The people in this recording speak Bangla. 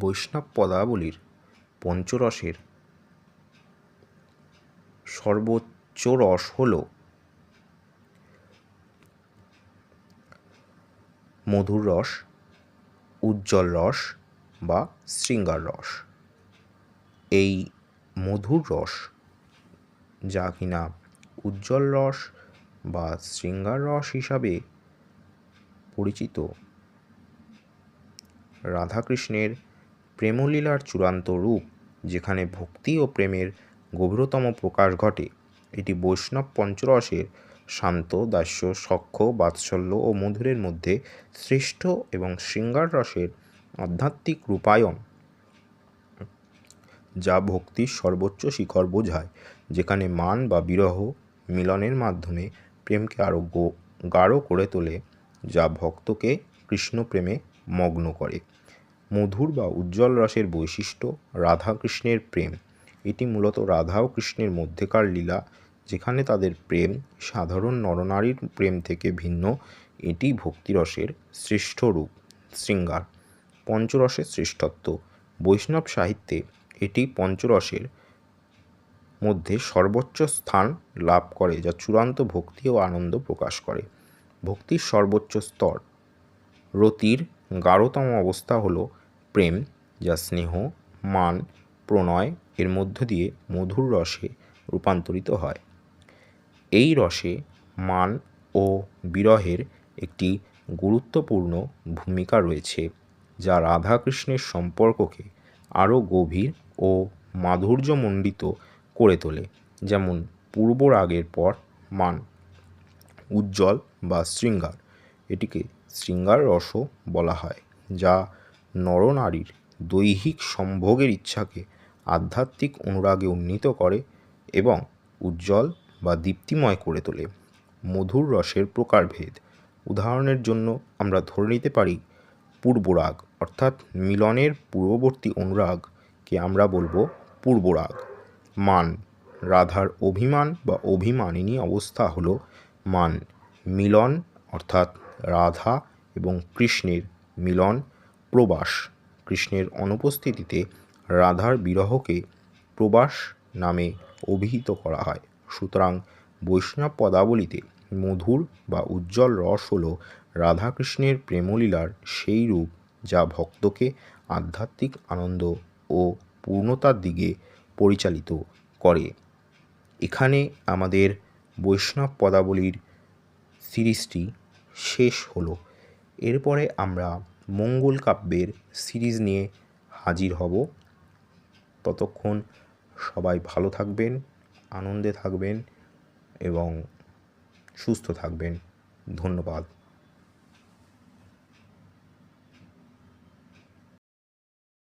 বৈষ্ণব পদাবলীর পঞ্চরসের সর্বোচ্চ রস হল মধুর রস, উজ্জ্বল রস বা শৃঙ্গার রস। এই মধুর রস যা কিনা উজ্জ্বল রস বা শৃঙ্গার রস হিসাবে পরিচিত। রাধাকৃষ্ণের প্রেমলীলার চূড়ান্ত রূপ, যেখানে ভক্তি ও প্রেমের গভীরতম প্রকাশ ঘটে। এটি বৈষ্ণব পঞ্চরসের শান্ত, দাস্য সখ্য বাৎসল্য ও মধুরের মধ্যে শ্রেষ্ঠ এবং শৃঙ্গার রসের আধ্যাত্মিক রূপায়ণ, যা ভক্তির সর্বোচ্চ শিখর বোঝায়, যেখানে মান বা বিরহ মিলনের মাধ্যমে প্রেমকে আরও গাঢ় করে তোলে, যা ভক্তকে কৃষ্ণ প্রেমে মগ্ন করে। মধুর বা উজ্জ্বল রসের বৈশিষ্ট্য রাধা কৃষ্ণের প্রেম। এটি মূলত রাধা ও কৃষ্ণের মধ্যেকার লীলা, যেখানে তাদের প্রেম সাধারণ নরনারীর প্রেম থেকে ভিন্ন। এটি ভক্তিরসের শ্রেষ্ঠ রূপ, শৃঙ্গার, পঞ্চরসের শ্রেষ্ঠত্ব। বৈষ্ণব সাহিত্যে এটি পঞ্চরসের মধ্যে সর্বোচ্চ স্থান লাভ করে, যা চূড়ান্ত ভক্তি ও আনন্দ প্রকাশ করে। ভক্তির সর্বোচ্চ স্তর, রতির গাঢ়তম অবস্থা হল প্রেম, যা স্নেহ, মান, প্রণয়, এর মধ্য দিয়ে মধুর রসে রূপান্তরিত হয়। এই রসে মান ও বিরহের একটি গুরুত্বপূর্ণ ভূমিকা রয়েছে, যা রাধাকৃষ্ণের সম্পর্ককে আরও গভীর ও মাধুর্যমণ্ডিত করে তোলে, যেমন পূর্ব রাগের পর মান উজ্জ্বল বা শৃঙ্গার, এটিকে শৃঙ্গার রসও বলা হয়, যা নরনারীর দৈহিক সম্ভোগের ইচ্ছাকে আধ্যাত্মিক অনুরাগে উন্নীত করে এবং উজ্জ্বল বা দীপ্তিময় করে তোলে। মধুর রসের প্রকারভেদ। উদাহরণের জন্য আমরা ধরে নিতে পারি পূর্বরাগ, অর্থাৎ মিলনের পূর্ববর্তী অনুরাগকে আমরা বলব পূর্বরাগ। মান। রাধার অভিমান বা অভিমানিনী অবস্থা হলো মান। মিলন, অর্থাৎ রাধা এবং কৃষ্ণের মিলন প্রবাস কৃষ্ণের অনুপস্থিতিতে রাধার বিরহকে প্রবাস নামে অভিহিত করা হয়। সুতরাং বৈষ্ণব পদাবলিতে মধুর বা উজ্জ্বল রস হল রাধাকৃষ্ণের প্রেমলীলার সেই রূপ যা ভক্তকে আধ্যাত্মিক আনন্দ ও পূর্ণতার দিকে পরিচালিত করে। এখানে আমাদের বৈষ্ণব পদাবলীর সিরিজটি শেষ হলো। এরপরে আমরা মঙ্গল কাব্যের সিরিজ নিয়ে হাজির হব। ততক্ষণ সবাই ভালো থাকবেন, আনন্দে থাকবেন এবং সুস্থ থাকবেন। ধন্যবাদ।